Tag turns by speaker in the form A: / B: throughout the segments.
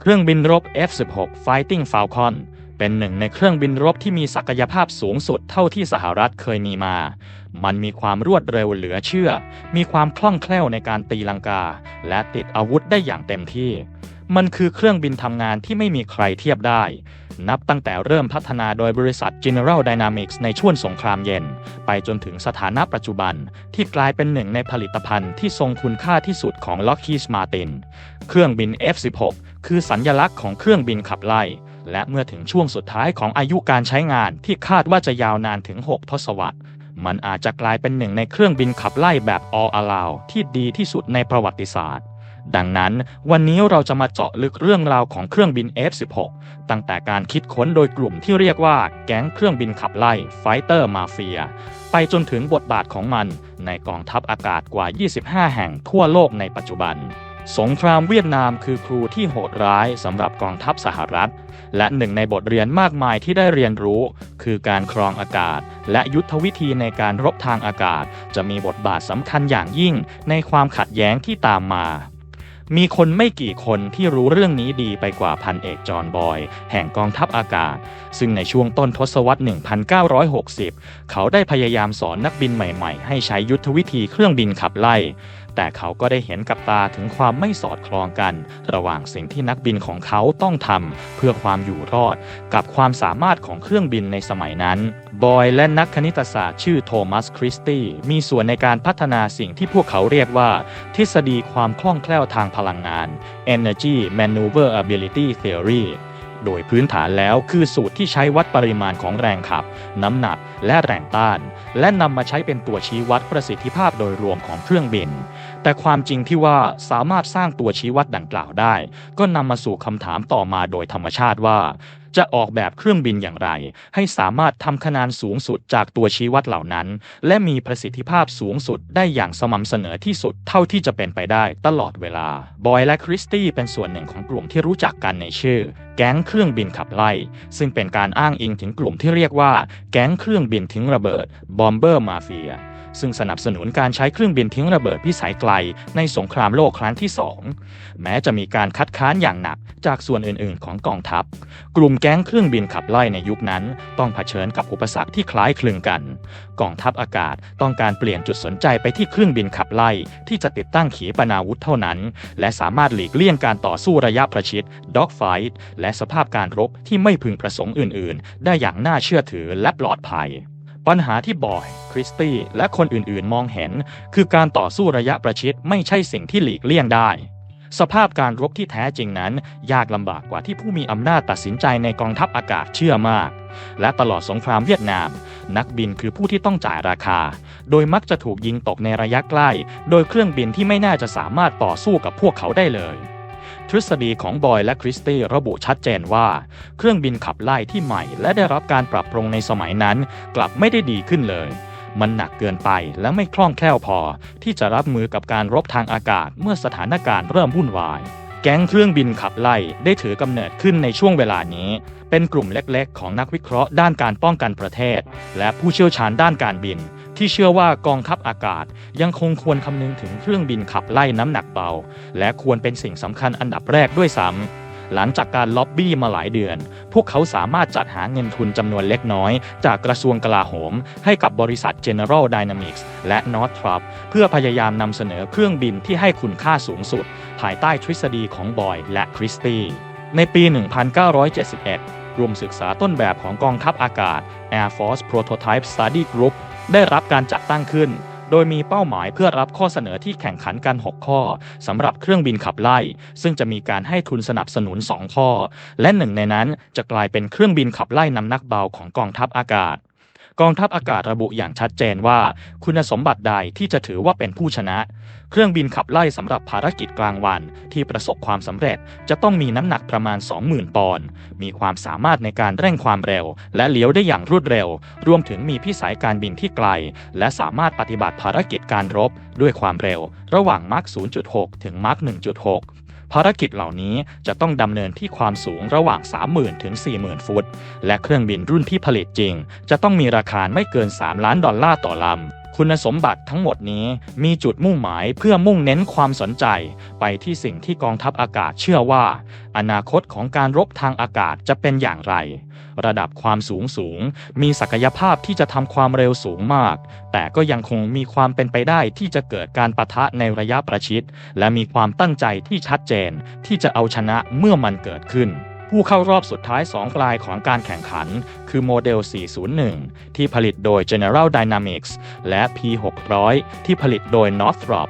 A: เครื่องบินรบ F-16 Fighting Falcon เป็นหนึ่งในเครื่องบินรบที่มีศักยภาพสูงสุดเท่าที่สหรัฐเคยมีมา มันมีความรวดเร็วเหลือเชื่อ มีความคล่องแคล่วในการตีลังกา และติดอาวุธได้อย่างเต็มที่ มันคือเครื่องบินทำงานที่ไม่มีใครเทียบได้ นับตั้งแต่เริ่มพัฒนาโดยบริษัท General Dynamics ในช่วงสงครามเย็น ไปจนถึงสถานะปัจจุบันที่กลายเป็นหนึ่งในผลิตภัณฑ์ที่ทรงคุณค่าที่สุดของ Lockheed Martin เครื่องบิน F-16 คือสัญญลักษณ์ของเครื่องบินขับไล่ และเมื่อถึงช่วงสุดท้ายของอายุการใช้งานที่คาดว่าจะยาวนานถึง 6 ทศวรรษ มันอาจจะกลายเป็นหนึ่งในเครื่องบินขับไล่แบบ all around ที่ดีที่สุดในประวัติศาสตร์ดังนั้นวันนี้เราจะมาเจาะลึกเรื่องราวของเครื่องบิน F-16 ตั้งแต่การคิดค้นโดยกลุ่มที่เรียกว่าแก๊งเครื่องบินขับไล่ Fighter Mafia ไปจนถึงบทบาทของมันในกองทัพอากาศกว่า 25 แห่งทั่วโลกในปัจจุบัน สงครามเวียดนามคือครูที่โหดร้ายสำหรับกองทัพสหรัฐ และหนึ่งในบทเรียนมากมายที่ได้เรียนรู้ คือการครองอากาศ และยุทธวิธีในการรบทางอากาศ จะมีบทบาทสำคัญอย่างยิ่งในความขัดแย้งที่ตามมา มีคนไม่กี่คนที่รู้เรื่องนี้ดีไปกว่าพันเอกจอห์นบอย แห่งกองทัพอากาศ ซึ่งในช่วงต้นทศวรรษ 1960 เขาได้พยายามสอนนักบินใหม่ ๆ ให้ใช้ยุทธวิธีเครื่องบินขับไล่ แต่เขาก็ได้เห็นกับตาถึงความไม่สอดคล้องกัน ระหว่างสิ่งที่นักบินของเขาต้องทำเพื่อความอยู่รอด กับความสามารถของเครื่องบินในสมัยนั้น บอยและนักคณิตศาสตร์ชื่อโทมัสคริสตี้มีส่วนในการพัฒนาสิ่งที่พวกเขาเรียกว่า ทฤษฎีความคล่องแคล่วทางพลังงาน Energy Maneuverability Theory โดยพื้นฐานแล้วคือสูตรที่ใช้วัดปริมาณของแรงขับ น้ำหนัก และแรงต้าน และนำมาใช้เป็นตัวชี้วัดประสิทธิภาพโดยรวมของเครื่องบิน แต่ความจริงที่ว่าสามารถสร้างตัวชี้วัดดังกล่าวได้ ก็นำมาสู่คำถามต่อมาโดยธรรมชาติว่า จะออกแบบเครื่องบินอย่างไร ให้สามารถทำคะแนนสูงสุดจากตัวชี้วัดเหล่านั้น และมีประสิทธิภาพสูงสุดได้อย่างสม่ำเสนอที่สุดเท่าที่จะเป็นไปได้ตลอดเวลา บอยและคริสตี้เป็นส่วนหนึ่งของกลุ่มที่รู้จักกันในชื่อ แก๊งเครื่องบินขับไล่ ซึ่งเป็นการอ้างอิงถึงกลุ่มที่เรียกว่า แก๊งเครื่องบินทิ้งระเบิดบอมเบอร์มาเฟีย ซึ่งสนับสนุนการใช้เครื่องบินทิ้งระเบิดพิสัยไกลในสงครามโลกครั้งที่ 2 แม้จะมีการคัดค้านอย่างหนักจากส่วนอื่นๆ ของกองทัพ กลุ่มแก๊งเครื่องบินขับไล่ในยุคนั้นต้องเผชิญกับอุปสรรคที่คล้ายคลึงกัน กองทัพอากาศต้องการเปลี่ยนจุดสนใจไปที่เครื่องบินขับไล่ ที่จะติดตั้งขีปนาวุธเท่านั้น และสามารถหลีกเลี่ยงการต่อสู้ระยะประชิดด็อกไฟท์และสภาพการรบที่ไม่พึงประสงค์อื่น ๆ ได้อย่างน่าเชื่อถือและปลอดภัย ปัญหาที่บอย คริสตี้ และคนอื่นๆ มองเห็น คือการต่อสู้ระยะประชิดไม่ใช่สิ่งที่หลีกเลี่ยงได้ สภาพการรบที่แท้จริงนั้น ยากลำบากกว่าที่ผู้มีอำนาจตัดสินใจในกองทัพอากาศเชื่อมาก และตลอดสงครามเวียดนาม นักบินคือผู้ที่ต้องจ่ายราคา โดยมักจะถูกยิงตกในระยะใกล้ โดยเครื่องบินที่ไม่น่าจะสามารถต่อสู้กับพวกเขาได้เลย ทฤษฎีของบอยและคริสตี้ระบุชัดเจนว่า เครื่องบินขับไล่ที่ใหม่ และได้รับการปรับปรุงในสมัยนั้น กลับไม่ได้ดีขึ้นเลย มันหนักเกินไปและไม่คล่องแคล่วพอ ที่จะรับมือกับการรบทางอากาศเมื่อสถานการณ์เริ่มวุ่นวายแก๊งเครื่องบินขับไล่ได้ถือกำเนิดขึ้นในช่วงเวลานี้ เป็นกลุ่มเล็กๆ ของนักวิเคราะห์ด้านการป้องกันประเทศ และผู้เชี่ยวชาญด้านการบิน ที่เชื่อว่ากองทัพอากาศยังคงควรคำนึงถึงเครื่องบินขับไล่น้ำหนักเบา และควรเป็นสิ่งสำคัญอันดับแรกด้วยซ้ำหลังจากการล็อบบี้มาหลายเดือน พวกเขาสามารถจัดหาเงินทุนจำนวนเล็กน้อย จากกระทรวงกลาโหม ให้กับบริษัท General Dynamics และ Northrop เพื่อพยายามนำเสนอเครื่องบินที่ให้คุณค่าสูงสุด ภายใต้ทฤษฎีของบอยและคริสตี้ ในปี 1971กลุ่มศึกษาต้นแบบของกองทัพอากาศ Air Force Prototype Study Group ได้รับการจัดตั้งขึ้น โดยมีเป้าหมายเพื่อรับข้อเสนอที่แข่งขันกัน 6 ข้อสำหรับเครื่องบินขับไล่ ซึ่งจะมีการให้ทุนสนับสนุน 2 ข้อ และหนึ่งในนั้นจะกลายเป็นเครื่องบินขับไล่นำนักเบาของกองทัพอากาศ กองทัพอากาศระบุอย่างชัดเจนว่า คุณสมบัติใดที่จะถือว่าเป็นผู้ชนะ เครื่องบินขับไล่สำหรับภารกิจกลางวันที่ประสบความสำเร็จ จะต้องมีน้ำหนักประมาณ 20,000 ปอนด์มีความสามารถในการเร่งความเร็ว และเลี้ยวได้อย่างรวดเร็ว รวมถึงมีพิสัยการบินที่ไกล และสามารถปฏิบัติภารกิจการรบ ด้วยความเร็ว ระหว่างมาร์ค0.6 ถึงมาร์ค1.6 ภารกิจเหล่านี้จะต้องดำเนินที่ความสูงระหว่าง 30,000 ถึง 40,000 ฟุต และเครื่องบินรุ่นที่ผลิตจริง จะต้องมีราคาไม่เกิน 3 ล้านดอลลาร์ต่อลำ คุณสมบัติทั้งหมดนี้มีจุดมุ่งหมายเพื่อมุ่งเน้นความสนใจ ไปที่สิ่งที่กองทัพอากาศเชื่อว่า อนาคตของการรบทางอากาศจะเป็นอย่างไร ระดับความสูงสูง มีศักยภาพที่จะทำความเร็วสูงมาก แต่ก็ยังคงมีความเป็นไปได้ที่จะเกิดการปะทะในระยะประชิด และมีความตั้งใจที่ชัดเจนที่จะเอาชนะเมื่อมันเกิดขึ้น ผู้เข้ารอบสุดท้าย 2 ปลายของการแข่งขัน คือโมเดล 401 ที่ผลิตโดย General Dynamics และ P600 ที่ผลิตโดย Northrop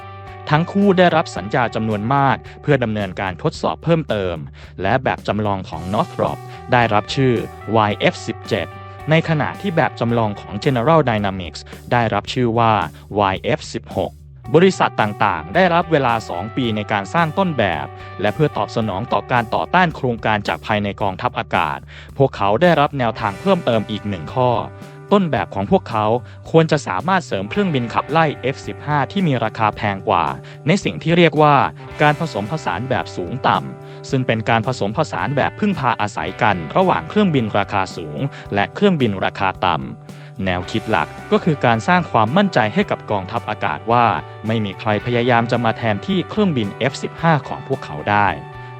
A: ทั้งคู่ได้รับสัญญาจำนวนมาก เพื่อดำเนินการทดสอบเพิ่มเติม และแบบจำลองของ Northrop ได้รับชื่อ YF17 ในขณะที่แบบจำลองของ General Dynamics ได้รับชื่อว่า YF16 บริษัทต่างๆ ได้รับเวลา 2 ปีในการสร้างต้นแบบ และเพื่อตอบสนองต่อการต่อต้านโครงการจากภายในกองทัพอากาศ พวกเขาได้รับแนวทางเพิ่มเติมอีกหนึ่งข้อ ต้นแบบของพวกเขาควรจะสามารถเสริมเครื่องบินขับไล่ F-15 ที่มีราคาแพงกว่า ในสิ่งที่เรียกว่าการผสมผสานแบบสูงต่ำ ซึ่งเป็นการผสมผสานแบบพึ่งพาอาศัยกัน ระหว่างเครื่องบินราคาสูง และเครื่องบินราคาต่ำ แนวคิดหลักก็คือการสร้างความมั่นใจให้กับกองทัพอากาศว่า ไม่มีใครพยายามจะมาแทนที่เครื่องบิน F-15 ของพวกเขาได้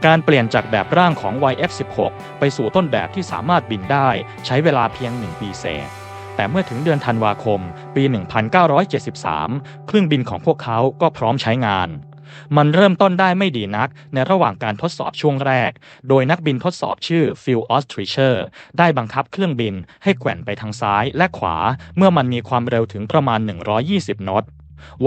A: การเปลี่ยนจากแบบร่างของ YF-16 ไปสู่ต้นแบบที่สามารถบินได้ ใช้เวลาเพียง 1 ปีเศษแต่เมื่อถึงเดือนธันวาคม ปี 1973 เครื่องบินของพวกเขาก็พร้อมใช้งาน มันเริ่มต้นได้ไม่ดีนักในระหว่างการทดสอบช่วงแรก โดยนักบินทดสอบชื่อฟิลออสทริเชอร์ได้บังคับเครื่องบินให้แกว่งไปทางซ้ายและขวา เมื่อมันมีความเร็วถึงประมาณ 120 นอต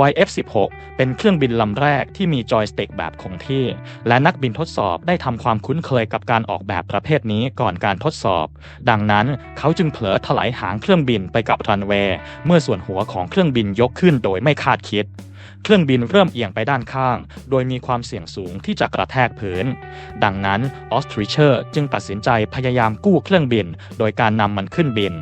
A: YF-16 เป็นเครื่องบินลำแรกที่มีจอยสติ๊กแบบคงที่ และนักบินทดสอบได้ทำความคุ้นเคยกับการออกแบบประเภทนี้ก่อนการทดสอบ ดังนั้นเขาจึงเผลอถลายหางเครื่องบินไปกับรันเวย์เมื่อส่วนหัวของเครื่องบินยกขึ้นโดยไม่คาดคิด เครื่องบินเริ่มเอียงไปด้านข้าง โดยมีความเสี่ยงสูงที่จะกระแทกพื้น ดังนั้นออสทริเชอร์จึงตัดสินใจพยายามกู้เครื่องบิน โดยการนำมันขึ้นบิน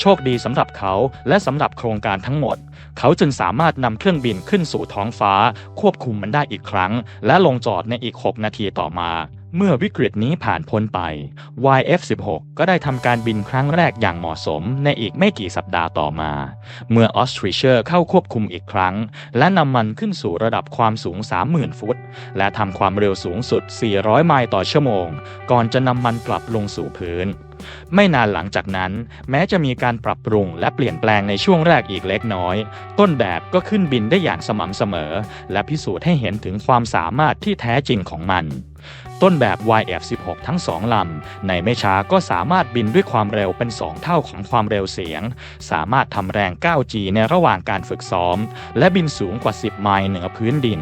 A: โชคดีสำหรับเขาและสำหรับโครงการทั้งหมด เขาจึงสามารถนำเครื่องบินขึ้นสู่ท้องฟ้า ควบคุมมันได้อีกครั้ง และลงจอดในอีก 6 นาทีต่อมา เมื่อวิกฤตนี้ผ่านพ้นไป YF-16 ก็ได้ทำการบินครั้งแรกอย่างเหมาะสมในอีกไม่กี่สัปดาห์ต่อมา เมื่อออสทริเชอร์เข้าควบคุมอีกครั้ง และนำมันขึ้นสู่ระดับความสูง 30,000 ฟุต และทำความเร็วสูงสุด 400 ไมล์ต่อชั่วโมง ก่อนจะนำมันกลับลงสู่พื้น ไม่นานหลังจากนั้น แม้จะมีการปรับปรุงและเปลี่ยนแปลงในช่วงแรกอีกเล็กน้อย ต้นแบบก็ขึ้นบินได้อย่างสม่ำเสมอ และพิสูจน์ให้เห็นถึงความสามารถที่แท้จริงของมัน ต้นแบบ YF-16 ทั้งสองลำ ในไม่ช้าก็สามารถบินด้วยความเร็วเป็น 2 เท่าของความเร็วเสียง สามารถทำแรง 9G ในระหว่างการฝึกซ้อม และบินสูงกว่า 10 ไมล์เหนือพื้นดิน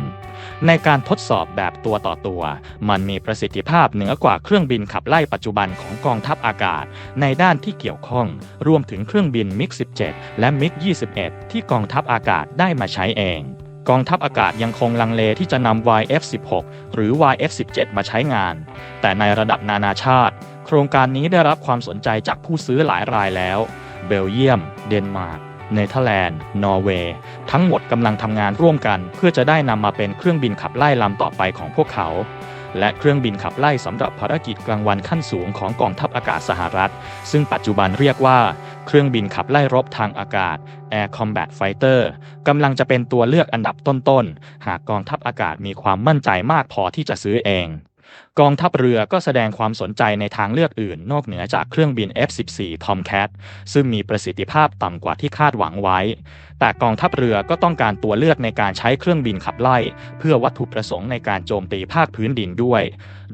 A: ในการทดสอบแบบตัวต่อตัว มันมีประสิทธิภาพเหนือกว่าเครื่องบินขับไล่ปัจจุบันของกองทัพอากาศ ในด้านที่เกี่ยวข้อง รวมถึงเครื่องบินมิก 17 และมิก 21 ที่กองทัพอากาศได้มาใช้เองกองทัพอากาศยังคงลังเลที่จะนำ YF-16 หรือ YF-17 มาใช้งาน แต่ในระดับนานาชาติ โครงการนี้ได้รับความสนใจจากผู้ซื้อหลายรายแล้ว เบลเยียม เดนมาร์ก เนเธอร์แลนด์ นอร์เวย์ ทั้งหมดกำลังทำงานร่วมกัน เพื่อจะได้นำมาเป็นเครื่องบินขับไล่ลำต่อไปของพวกเขา และเครื่องบินขับไล่สำหรับภารกิจกลางวันขั้นสูงของกองทัพอากาศสหรัฐ ซึ่งปัจจุบันเรียกว่า เครื่องบินขับไล่รบทางอากาศ Air Combat Fighter กำลังจะเป็นตัวเลือกอันดับต้นๆ หากกองทัพอากาศมีความมั่นใจมากพอที่จะซื้อเอง กองทัพเรือก็แสดงความสนใจในทางเลือกอื่น นอกเหนือจากเครื่องบิน F-14 Tomcat ซึ่งมีประสิทธิภาพต่ำกว่าที่คาดหวังไว้ แต่กองทัพเรือก็ต้องการตัวเลือกในการใช้เครื่องบินขับไล่ เพื่อวัตถุประสงค์ในการโจมตีภาคพื้นดินด้วย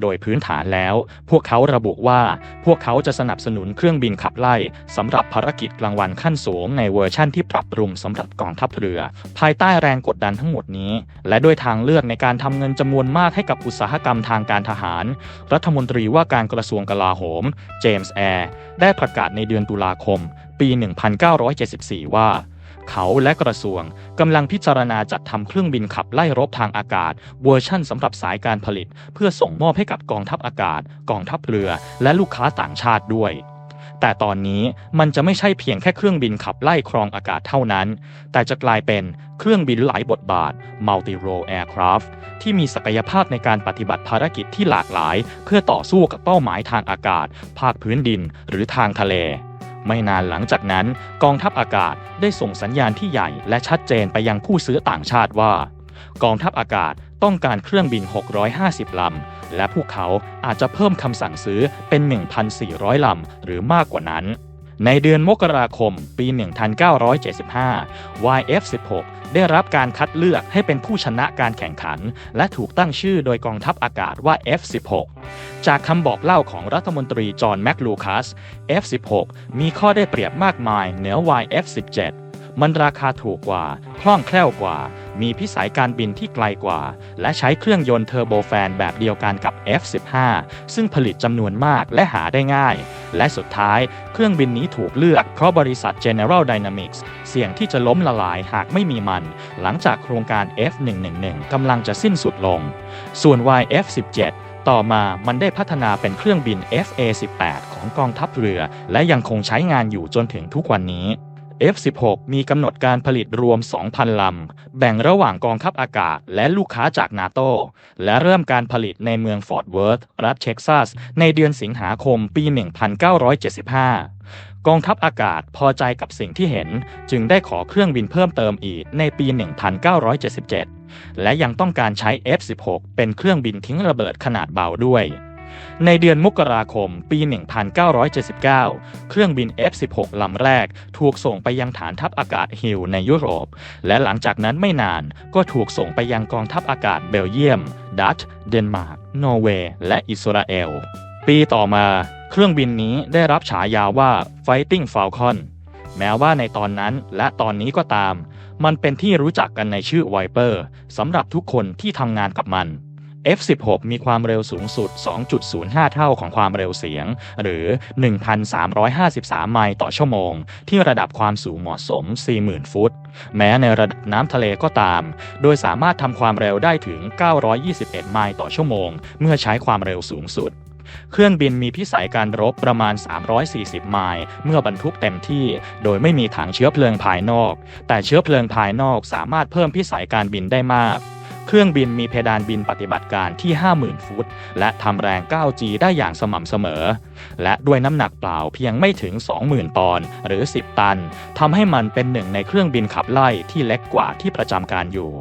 A: โดยพื้นฐานแล้ว พวกเขาระบุว่า พวกเขาจะสนับสนุนเครื่องบินขับไล่สำหรับภารกิจกลางวันขั้นสูงในเวอร์ชั่นที่ปรับปรุงสำหรับกองทัพเรือ ภายใต้แรงกดดันทั้งหมดนี้ และด้วยทางเลือกในการทำเงินจำนวนมากให้กับอุตสาหกรรมทางการทหาร รัฐมนตรีว่าการกระทรวงกลาโหม เจมส์แอร์ได้ประกาศในเดือนตุลาคม ปี 1974 ว่า เขาและกระทรวงกำลังพิจารณาจัดทำเครื่องบินขับไล่รบทางอากาศ เวอร์ชั่นสำหรับสายการผลิต เพื่อส่งมอบให้กับกองทัพอากาศ กองทัพเรือ และลูกค้าต่างชาติด้วยแต่ตอนนี้มันจะไม่ใช่เพียงแค่เครื่องบินขับไล่ครองอากาศเท่านั้น แต่จะกลายเป็นเครื่องบินหลายบทบาท multi role aircraft ที่มีศักยภาพในการปฏิบัติภารกิจที่หลากหลาย เพื่อต่อสู้กับเป้าหมายทางอากาศ ภาคพื้นดิน หรือทางทะเล ไม่นานหลังจากนั้นกองทัพอากาศได้ส่งสัญญาณที่ใหญ่และชัดเจนไปยังผู้ซื้อต่างชาติว่า กองทัพอากาศต้องการเครื่องบิน 650 ลำ และพวกเขาอาจจะเพิ่มคำสั่งซื้อเป็น 1,400 ลำ หรือมากกว่านั้น ในเดือนมกราคมปี 1975 YF-16 ได้รับการคัดเลือกให้เป็นผู้ชนะการแข่งขัน และถูกตั้งชื่อโดยกองทัพอากาศว่า F-16 จากคำบอกเล่าของรัฐมนตรีจอห์นแมคลูคัส F-16 มีข้อได้เปรียบมากมายเหนือ YF-17 มันราคาถูกกว่า คล่องแคล่วกว่า มีพิสัยการบินที่ไกลกว่า และใช้เครื่องยนต์เทอร์โบแฟนแบบเดียวกันกับ F-15 ซึ่งผลิตจำนวนมากและหาได้ง่าย และสุดท้าย เครื่องบินนี้ถูกเลือกเพราะบริษัท General Dynamics เสี่ยงที่จะล้มละลายหากไม่มีมัน หลังจากโครงการ F111 กำลังจะสิ้นสุดลง ส่วน YF-17 ต่อมามันได้พัฒนาเป็นเครื่องบิน FA-18 ของกองทัพเรือ และยังคงใช้งานอยู่จนถึงทุกวันนี้ F16 มีกำหนดการผลิตรวม 2,000 ลำ แบ่งระหว่างกองทัพอากาศและลูกค้าจากนาโตและเริ่มการผลิตในเมืองฟอร์ตเวิร์ธรัฐเท็กซัส ในเดือนสิงหาคมปี 1975 กองทัพอากาศพอใจกับสิ่งที่เห็น จึงได้ขอเครื่องบินเพิ่มเติมอีกในปี 1977 และยังต้องการใช้ F16 เป็นเครื่องบินทิ้งระเบิดขนาดเบาด้วย ในเดือนมกราคมปี 1979 เครื่องบิน F-16 ลำแรกถูกส่งไปยังฐานทัพอากาศฮิลในยุโรป และหลังจากนั้นไม่นานก็ถูกส่งไปยังกองทัพอากาศเบลเยียม ดัตช์ เดนมาร์ก นอร์เวย์ และอิสราเอล ปีต่อมาเครื่องบินนี้ได้รับฉายาว่า Fighting Falcon แม้ว่าในตอนนั้นและตอนนี้ก็ตาม มันเป็นที่รู้จักกันในชื่อ Viper สำหรับทุกคนที่ทำงานกับมัน F16 มีความเร็วสูงสุด 2.05 เท่าของความเร็วเสียง หรือ 1,353 ไมล์ต่อชั่วโมง ที่ระดับความสูงเหมาะสม 40,000 ฟุต แม้ในระดับน้ำทะเลก็ตาม โดยสามารถทำความเร็วได้ถึง 921 ไมล์ต่อชั่วโมง เมื่อใช้ความเร็วสูงสุดเครื่องบินมีพิสัยการรบประมาณ 340 ไมล์ เมื่อบรรทุกเต็มที่ โดยไม่มีถังเชื้อเพลิงภายนอก แต่เชื้อเพลิงภายนอกสามารถเพิ่มพิสัยการบินได้มาก เครื่องบินมีเพดานบินปฏิบัติการที่ 50,000 ฟุต และทำแรง 9G ได้อย่างสม่ำเสมอ และด้วยน้ำหนักเปล่าเพียงไม่ถึง 20,000 ปอนด์หรือ 10 ตันทำให้มันเป็นหนึ่งในเครื่องบินขับไล่ที่เล็กกว่าที่ประจำการอยู่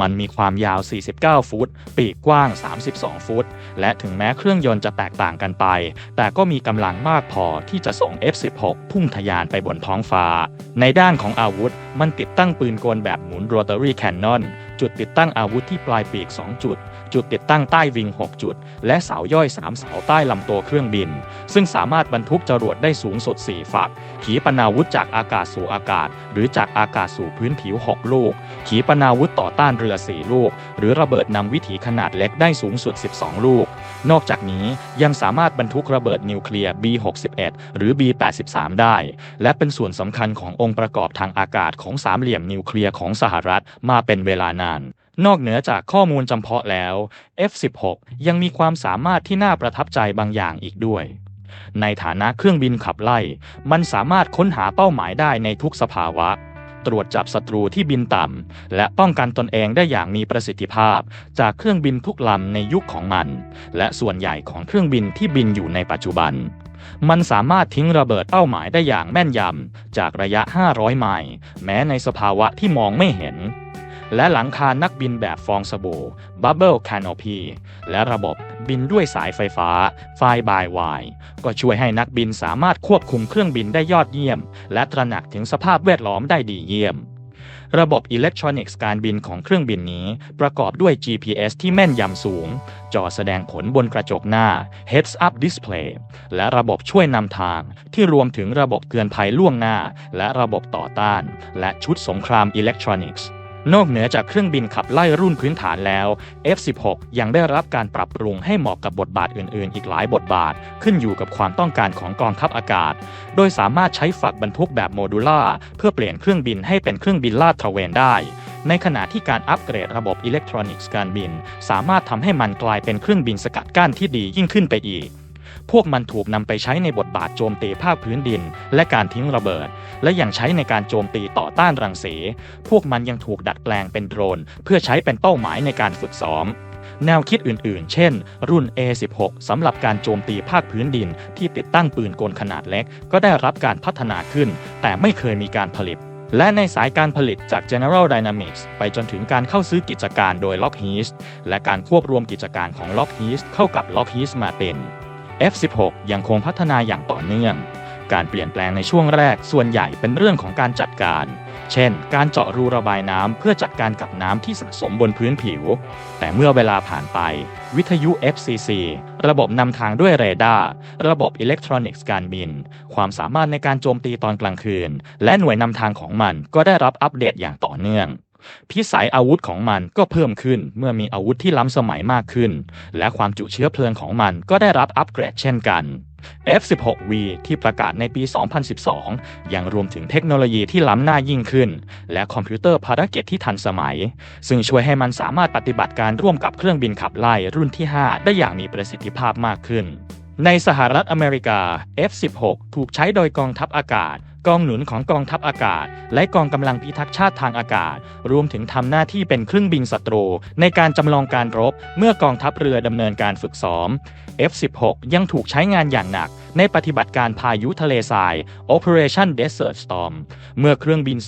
A: มันมีความยาว 49 ฟุต ปีกกว้าง 32 ฟุต และถึงแม้เครื่องยนต์จะแตกต่างกันไป แต่ก็มีกำลังมากพอที่จะส่ง F16 พุ่งทะยานไปบนท้องฟ้า ในด้านของอาวุธ มันติดตั้งปืนกลแบบหมุน rotary cannon จุดติดตั้งอาวุธที่ปลายปีก 2 จุด จุดติดตั้งใต้วิง 6 จุด และเสาย่อย 3 เสาใต้ลำตัวเครื่องบิน ซึ่งสามารถบรรทุกจรวดได้สูงสุด 4 ฝัก ขีปนาวุธจากอากาศสู่อากาศ หรือจากอากาศสู่พื้นผิว 6 ลูก ขีปนาวุธต่อต้านเรือ 4 ลูก หรือระเบิดนำวิถีขนาดเล็กได้สูงสุด 12 ลูก นอกจากนี้ยังสามารถบรรทุกระเบิดนิวเคลียร์ B61 หรือ B83 ได้ และเป็นส่วนสำคัญขององค์ประกอบทางอากาศของสามเหลี่ยมนิวเคลียร์ของสหรัฐมาเป็นเวลานาน นอกเหนือจากข้อมูลจำเพาะแล้ว F16 ยังมีความสามารถที่น่าประทับใจบางอย่างอีกด้วย ในฐานะเครื่องบินขับไล่ มันสามารถค้นหาเป้าหมายได้ในทุกสภาวะ ตรวจจับศัตรูที่บินต่ำ และป้องกันตนเองได้อย่างมีประสิทธิภาพ จากเครื่องบินทุกลำในยุคของมัน และส่วนใหญ่ของเครื่องบินที่บินอยู่ในปัจจุบันมันสามารถทิ้งระเบิดเป้าหมายได้อย่างแม่นยำ จากระยะ 500 ไมล์ แม้ในสภาวะที่มองไม่เห็น และหลังคานักบินแบบฟองสบู่ Bubble Canopy และระบบบินด้วยสายไฟฟ้า Fly by Wire ก็ช่วยให้นักบินสามารถควบคุมเครื่องบินได้ยอดเยี่ยม และตระหนักถึงสภาพแวดล้อมได้ดีเยี่ยม ระบบอิเล็กทรอนิกส์การบินของเครื่องบินนี้ ประกอบด้วย GPS ที่แม่นยำสูง จอแสดงผลบนกระจกหน้า Heads Up Display และระบบช่วยนำทาง ที่รวมถึงระบบเตือนภัยล่วงหน้า และระบบต่อต้าน และชุดสงครามอิเล็กทรอนิกส์ นอกเหนือจากเครื่องบินขับไล่รุ่นพื้นฐานแล้ว F16 ยังได้รับการปรับปรุงให้เหมาะกับบทบาทอื่นๆ อีกหลายบทบาท ขึ้นอยู่กับความต้องการของกองทัพอากาศ โดยสามารถใช้ฝักบรรทุกแบบโมดูล่าเพื่อเปลี่ยนเครื่องบินให้เป็นเครื่องบินลาดตระเวนได้ ในขณะที่การอัปเกรดระบบอิเล็กทรอนิกส์การบิน สามารถทำให้มันกลายเป็นเครื่องบินสกัดกั้นที่ดียิ่งขึ้นไปอีก พวกมันถูกนำไปใช้ในบทบาทโจมตีภาคพื้นดิน และการทิ้งระเบิด และยังใช้ในการโจมตีต่อต้านรังสี พวกมันยังถูกดัดแปลงเป็นโดรน เพื่อใช้เป็นเป้าหมายในการฝึกซ้อมแนวคิดอื่นๆ เช่น รุ่น A16 สำหรับการโจมตีภาคพื้นดิน ที่ติดตั้งปืนกลขนาดเล็ก ก็ได้รับการพัฒนาขึ้น แต่ไม่เคยมีการผลิต และในสายการผลิตจาก General Dynamics ไปจนถึงการเข้าซื้อกิจการโดย Lockheed และการควบรวมกิจการของ Lockheed เข้ากับ Lockheed Martin F16 ยังคงพัฒนาอย่างต่อเนื่อง การเปลี่ยนแปลงในช่วงแรกส่วนใหญ่เป็นเรื่องของการจัดการ เช่น การเจาะรูระบายน้ำเพื่อจัดการกับน้ำที่สะสมบนพื้นผิว แต่เมื่อเวลาผ่านไป วิทยุ FCC ระบบนำทางด้วยเรดาร์ระบบอิเล็กทรอนิกส์การบิน ความสามารถในการโจมตีตอนกลางคืน และหน่วยนำทางของมันก็ได้รับอัปเดตอย่างต่อเนื่อง พิสัยอาวุธของมันก็เพิ่มขึ้น เมื่อมีอาวุธที่ล้ำสมัยมากขึ้น และความจุเชื้อเพลิงของมันก็ได้รับอัปเกรดเช่นกัน F16V ที่ประกาศในปี 2012 ยังรวมถึงเทคโนโลยีที่ล้ำหน้ายิ่งขึ้น และคอมพิวเตอร์ภารกิจที่ทันสมัย ซึ่งช่วยให้มันสามารถปฏิบัติการร่วมกับเครื่องบินขับไล่รุ่นที่ 5 ได้อย่างมีประสิทธิภาพมากขึ้น ในสหรัฐอเมริกา F16 ถูกใช้โดยกองทัพอากาศ กองหนุนของกองทัพอากาศ และกองกำลังพิทักษ์ชาติทางอากาศ รวมถึงทำหน้าที่เป็นเครื่องบินศัตรู ในการจำลองการรบเมื่อกองทัพเรือดำเนินการฝึกซ้อม F16 ยังถูกใช้งานอย่างหนักในปฏิบัติการพายุทะเลทราย Operation Desert Storm เมื่อเครื่องบิน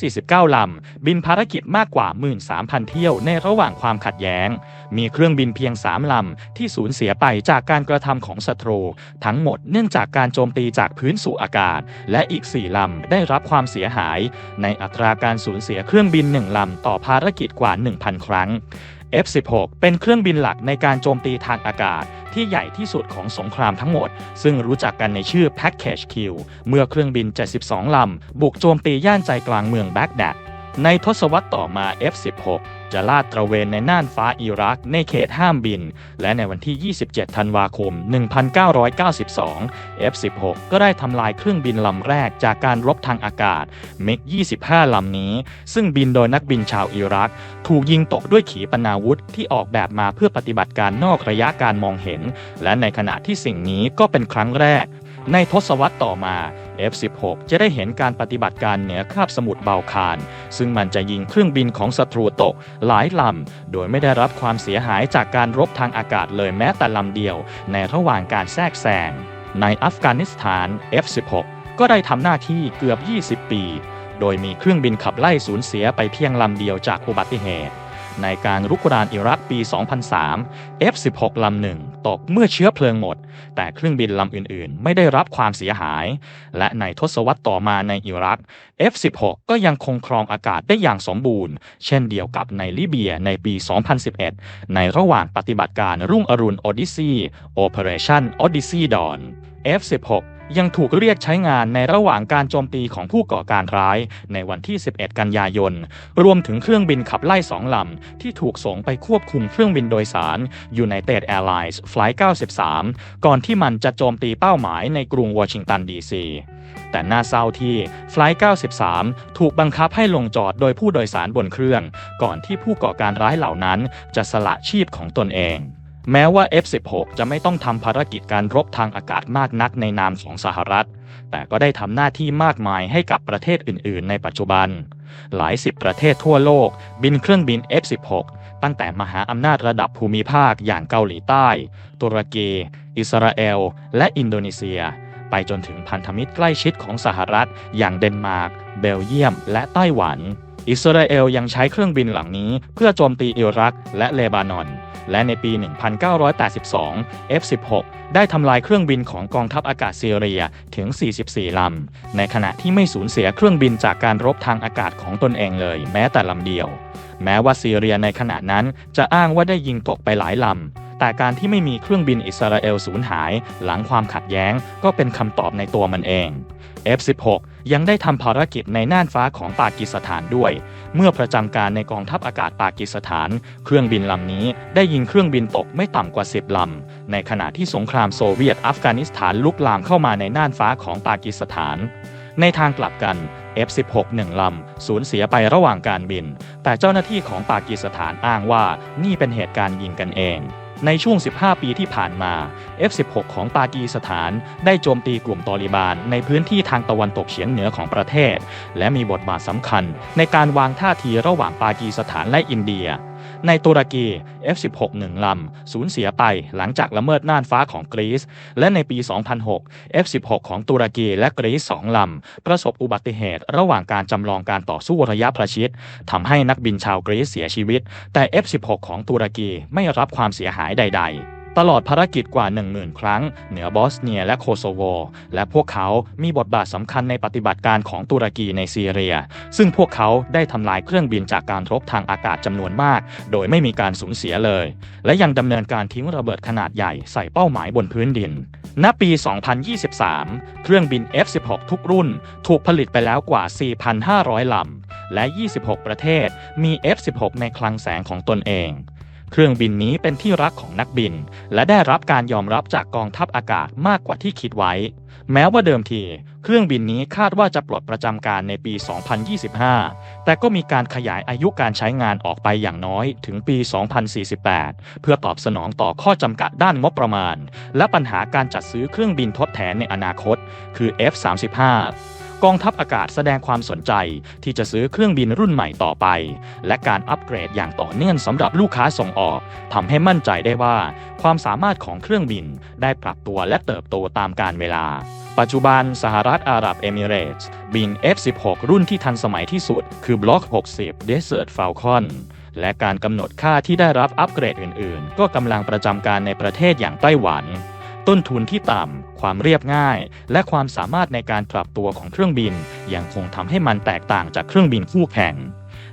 A: 249 ลำ บินภารกิจมากกว่า 13,000 เที่ยวในระหว่างความขัดแย้ง มีเครื่องบินเพียง 3 ลำ ที่สูญเสียไปจากการกระทำของศัตรู ทั้งหมดเนื่องจากการโจมตีจากพื้นสู่อากาศ และอีก 4 ลำ ได้รับความเสียหาย ในอัตราการสูญเสียเครื่องบิน 1 ลำ ต่อภารกิจกว่า 1,000 ครั้ง F16 เป็นเครื่องบินหลักในการโจมตีทางอากาศ ที่ใหญ่ที่สุดของสงครามทั้งหมด ซึ่งรู้จักกันในชื่อ Package Q เมื่อเครื่องบิน 72 ลำ บุกโจมตีย่านใจกลางเมืองแบกแดด ในทศวรรษต่อมา F16 จะลาดตระเวนในน่านฟ้าอิรักในเขตห้ามบิน และในวันที่ 27 ธันวาคม 1992 F16 ก็ได้ทำลายเครื่องบินลำแรกจากการรบทางอากาศ MiG-25 ลำนี้ ซึ่งบินโดยนักบินชาวอิรัก ถูกยิงตกด้วยขีปนาวุธที่ออกแบบมาเพื่อปฏิบัติการนอกระยะการมองเห็น และในขณะที่สิ่งนี้ก็เป็นครั้งแรก ในทศวรรษต่อมา F16 จะได้เห็นการปฏิบัติการเหนือคาบสมุทรเบาคารซึ่งมันจะยิงเครื่องบินของศัตรูตกหลายลำ โดยไม่ได้รับความเสียหายจากการรบทางอากาศเลยแม้แต่ลำเดียว ในระหว่างการแทรกแซง ในอัฟกานิสถาน F16 ก็ได้ทำหน้าที่เกือบ 20 ปี โดยมีเครื่องบินขับไล่สูญเสียไปเพียงลำเดียวจากอุบัติเหตุ ในการรุกรานอิรักปี 2003 F16 ลำหนึ่งตกเมื่อเชื้อเพลิงหมด แต่เครื่องบินลำอื่นๆ ไม่ได้รับความเสียหาย และในทศวรรษต่อมาในอิรัก F16 ก็ยังคงครองอากาศได้อย่างสมบูรณ์ เช่นเดียวกับในลิเบียในปี 2011 ในระหว่างปฏิบัติการรุ่งอรุณ Odyssey Operation Odyssey Dawn F16 ยังถูกเรียกใช้งานในระหว่างการโจมตีของผู้ก่อการร้าย ในวันที่ 11 กันยายน รวมถึงเครื่องบินขับไล่สองลำ ที่ถูกส่งไปควบคุมเครื่องบินโดยสาร United Airlines Flight 93 ก่อนที่มันจะโจมตีเป้าหมายในกรุงวอชิงตันดีซีแต่น่าเศร้าที่ Flight 93 ถูกบังคับให้ลงจอดโดยผู้โดยสารบนเครื่อง ก่อนที่ผู้ก่อการร้ายเหล่านั้นจะสละชีพของตนเอง แม้ว่า F16 จะไม่ต้องทำภารกิจการรบทางอากาศมากนักในนามของสหรัฐ แต่ก็ได้ทำหน้าที่มากมายให้กับประเทศอื่น ๆ ในปัจจุบัน หลายสิบประเทศทั่วโลก บินเครื่องบิน F16 ตั้งแต่มหาอำนาจระดับภูมิภาคอย่างเกาหลีใต้ ตุรกี อิสราเอล และอินโดนีเซีย ไปจนถึงพันธมิตรใกล้ชิดของสหรัฐ อย่างเดนมาร์ก เบลเยียม และไต้หวัน อิสราเอลยังใช้เครื่องบินเหล่านี้ เพื่อโจมตีอิรักและเลบานอน และในปี 1982 F-16 ได้ทำลายเครื่องบินของกองทัพอากาศซีเรียถึง 44 ลำ ในขณะที่ไม่สูญเสียเครื่องบินจากการรบทางอากาศของตนเองเลย แม้แต่ลำเดียว แม้ว่าซีเรียในขณะนั้นจะอ้างว่าได้ยิงตกไปหลายลำ แต่การที่ไม่มีเครื่องบินอิสราเอลสูญหาย หลังความขัดแย้งก็เป็นคำตอบในตัวมันเอง F-16 ยังได้ทำภารกิจในน่านฟ้าของปากีสถานด้วย เมื่อประจำการในกองทัพอากาศปากีสถาน เครื่องบินลำนี้ได้ยิงเครื่องบินตกไม่ต่ำกว่า 10 ลำ ในขณะที่สงครามโซเวียตอัฟกานิสถานลุกลามเข้ามาในน่านฟ้าของปากีสถาน ในทางกลับกัน F-16 หนึ่งลำสูญเสียไประหว่างการบิน แต่เจ้าหน้าที่ของปากีสถานอ้างว่านี่เป็นเหตุการณ์ยิงกันเอง ในช่วง 15 ปีที่ผ่านมา F-16 ของปากีสถานได้โจมตีกลุ่มตอริบานในพื้นที่ทางตะวันตกเฉียงเหนือของประเทศ และมีบทบาทสำคัญในการวางท่าทีระหว่างปากีสถานและอินเดีย ในตุรกี F-16 หนึ่งลำสูญเสียไปหลังจากละเมิดน่านฟ้าของกรีซ และในปี 2006 F-16 ของตุรกีและกรีซสองลำ ประสบอุบัติเหตุระหว่างการจำลองการต่อสู้ระยะประชิดทำให้นักบินชาวกรีซเสียชีวิต แต่ F-16 ของตุรกีไม่รับความเสียหายใด ๆ ตลอดภารกิจกว่า 10,000 ครั้ง เหนือบอสเนียและโคโซโว และพวกเขามีบทบาทสำคัญในปฏิบัติการของตุรกีในซีเรีย ซึ่งพวกเขาได้ทำลายเครื่องบินจากการรบทางอากาศจำนวนมาก โดยไม่มีการสูญเสียเลย และยังดำเนินการทิ้งระเบิดขนาดใหญ่ใส่เป้าหมายบนพื้นดิน ณ ปี 2023 เครื่องบิน F-16 ทุกรุ่น ถูกผลิตไปแล้วกว่า 4,500 ลำ และ 26 ประเทศมี F-16 ในคลังแสงของตนเอง เครื่องบินนี้เป็นที่รักของนักบิน และได้รับการยอมรับจากกองทัพอากาศมากกว่าที่คิดไว้ แม้ว่าเดิมที เครื่องบินนี้คาดว่าจะปลดประจำการในปี 2025 แต่ก็มีการขยายอายุการใช้งานออกไปอย่างน้อยถึงปี 2048 เพื่อตอบสนองต่อข้อจำกัดด้านงบประมาณ และปัญหาการจัดซื้อเครื่องบินทดแทนในอนาคต คือ F-35 กองทัพอากาศแสดงความสนใจที่จะซื้อเครื่องบินรุ่นใหม่ต่อไป และการอัปเกรดอย่างต่อเนื่องสำหรับลูกค้าส่งออกทำให้มั่นใจได้ว่า ความสามารถของเครื่องบินได้ปรับตัวและเติบโตตามกาลเวลา ปัจจุบันสหรัฐอาหรับเอมิเรตส์บิน F-16 รุ่นที่ทันสมัยที่สุด คือ Block 60 Desert Falcon และการกำหนดค่าที่ได้รับอัปเกรดอื่น ๆ ก็กำลังประจำการในประเทศอย่างไต้หวัน ต้นทุนที่ต่ำ ความเรียบง่าย และความสามารถในการปรับตัวของเครื่องบิน ยังคงทำให้มันแตกต่างจากเครื่องบินคู่แข่ง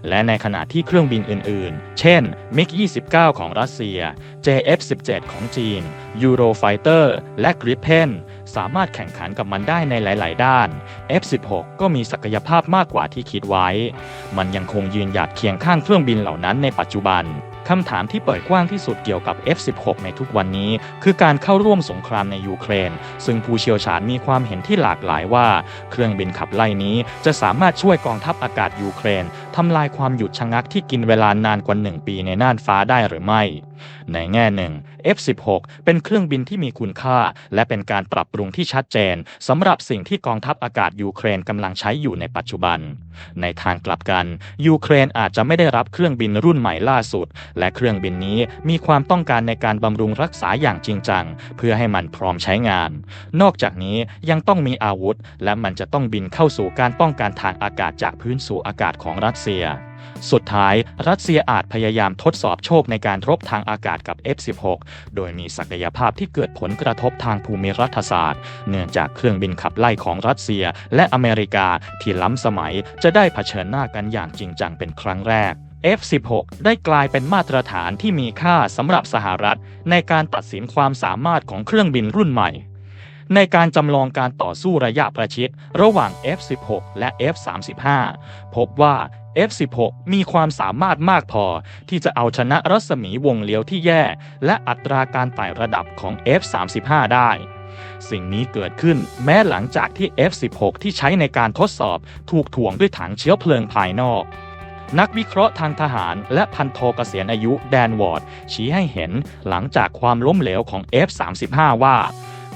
A: และในขณะที่เครื่องบินอื่นๆ เช่น MiG-29 ของรัสเซีย JF-17 ของจีน Eurofighter และ Gripen สามารถแข่งขันกับมันได้ในหลาย ๆ ด้าน F-16 ก็มีศักยภาพมากกว่าที่คิดไว้ มันยังคงยืนหยัดเคียงข้างเครื่องบินเหล่านั้นในปัจจุบัน คำถามที่เปิดกว้างที่สุดเกี่ยวกับ F-16 ในทุกวันนี้ คือการเข้าร่วมสงครามในยูเครน ซึ่งผู้เชี่ยวชาญมีความเห็นที่หลากหลายว่า เครื่องบินขับไล่นี้จะสามารถช่วยกองทัพอากาศยูเครนทำลายความหยุดชะงักที่กินเวลานานกว่า 1 ปีในน่านฟ้าได้หรือไม่ในแง่หนึ่ง F-16 เป็นเครื่องบินที่มีคุณค่า และเป็นการปรับปรุงที่ชัดเจนสำหรับสิ่งที่กองทัพอากาศยูเครนกำลังใช้อยู่ในปัจจุบัน ในทางกลับกัน ยูเครนอาจจะไม่ได้รับเครื่องบินรุ่นใหม่ล่าสุด และเครื่องบินนี้มีความต้องการในการบำรุงรักษาอย่างจริงจัง เพื่อให้มันพร้อมใช้งาน นอกจากนี้ยังต้องมีอาวุธ และมันจะต้องบินเข้าสู่การป้องกันทางอากาศจากพื้นสู่อากาศของรัสเซียสุดท้ายรัสเซียอาจพยายามทดสอบโชคในการรบทางอากาศกับ F-16 โดยมีศักยภาพที่เกิดผลกระทบทางภูมิรัฐศาสตร์ เนื่องจากเครื่องบินขับไล่ของรัสเซียและอเมริกาที่ล้ำสมัยจะได้เผชิญหน้ากันอย่างจริงจังเป็นครั้งแรก F-16 ได้กลายเป็นมาตรฐานที่มีค่าสำหรับสหรัฐ ในการตัดสินความสามารถของเครื่องบินรุ่นใหม่ ในการจำลองการต่อสู้ระยะประชิดระหว่าง F-16 และ F-35 พบว่า F-16 มีความสามารถมากพอ ที่จะเอาชนะรัศมีวงเลี้ยวที่แย่ และอัตราการไต่ระดับของ F-35 ได้ สิ่งนี้เกิดขึ้นแม้หลังจากที่ F-16 ที่ใช้ในการทดสอบถูกถ่วงด้วยถังเชื้อเพลิงภายนอกนักวิเคราะห์ทางทหารและพันโทเกษียณอายุแดนวอร์ด ชี้ให้เห็นหลังจากความล้มเหลวของ F-35 ว่า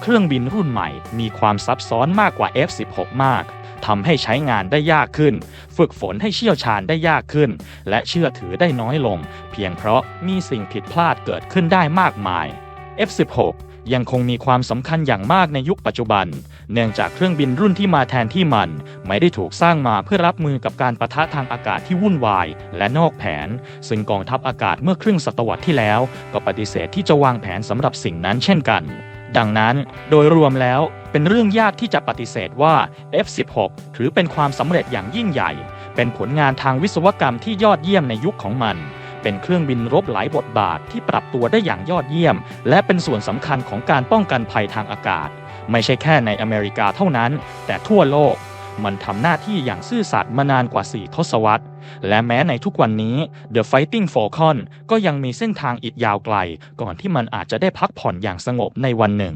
A: เครื่องบินรุ่นใหม่มีความซับซ้อนมากกว่า F-16 มาก ทำให้ใช้งานได้ยากขึ้น ฝึกฝนให้เชี่ยวชาญได้ยากขึ้น และเชื่อถือได้น้อยลง เพียงเพราะมีสิ่งผิดพลาดเกิดขึ้นได้มากมาย F-16 ยังคงมีความสำคัญอย่างมากในยุคปัจจุบัน เนื่องจากเครื่องบินรุ่นที่มาแทนที่มัน ไม่ได้ถูกสร้างมาเพื่อรับมือกับการประทะทางอากาศที่วุ่นวาย และนอกแผน ซึ่งกองทัพอากาศเมื่อครึ่งศตวรรษที่แล้ว ก็ปฏิเสธที่จะวางแผนสำหรับสิ่งนั้นเช่นกัน ดังนั้นโดยรวมแล้วเป็นเรื่องยากที่จะปฏิเสธว่า F-16 ถือเป็นความสำเร็จอย่างยิ่งใหญ่ เป็นผลงานทางวิศวกรรมที่ยอดเยี่ยมในยุคของมัน เป็นเครื่องบินรบหลายบทบาทที่ปรับตัวได้อย่างยอดเยี่ยม และเป็นส่วนสำคัญของการป้องกันภัยทางอากาศ ไม่ใช่แค่ในอเมริกาเท่านั้น แต่ทั่วโลก มันทำหน้าที่อย่างซื่อสัตย์มานานกว่า 4 ทศวรรษ และแม้ในทุกวันนี้ The Fighting Falcon ก็ยังมีเส้นทางอีกยาวไกล ก่อนที่มันอาจจะได้พักผ่อนอย่างสงบในวันหนึ่ง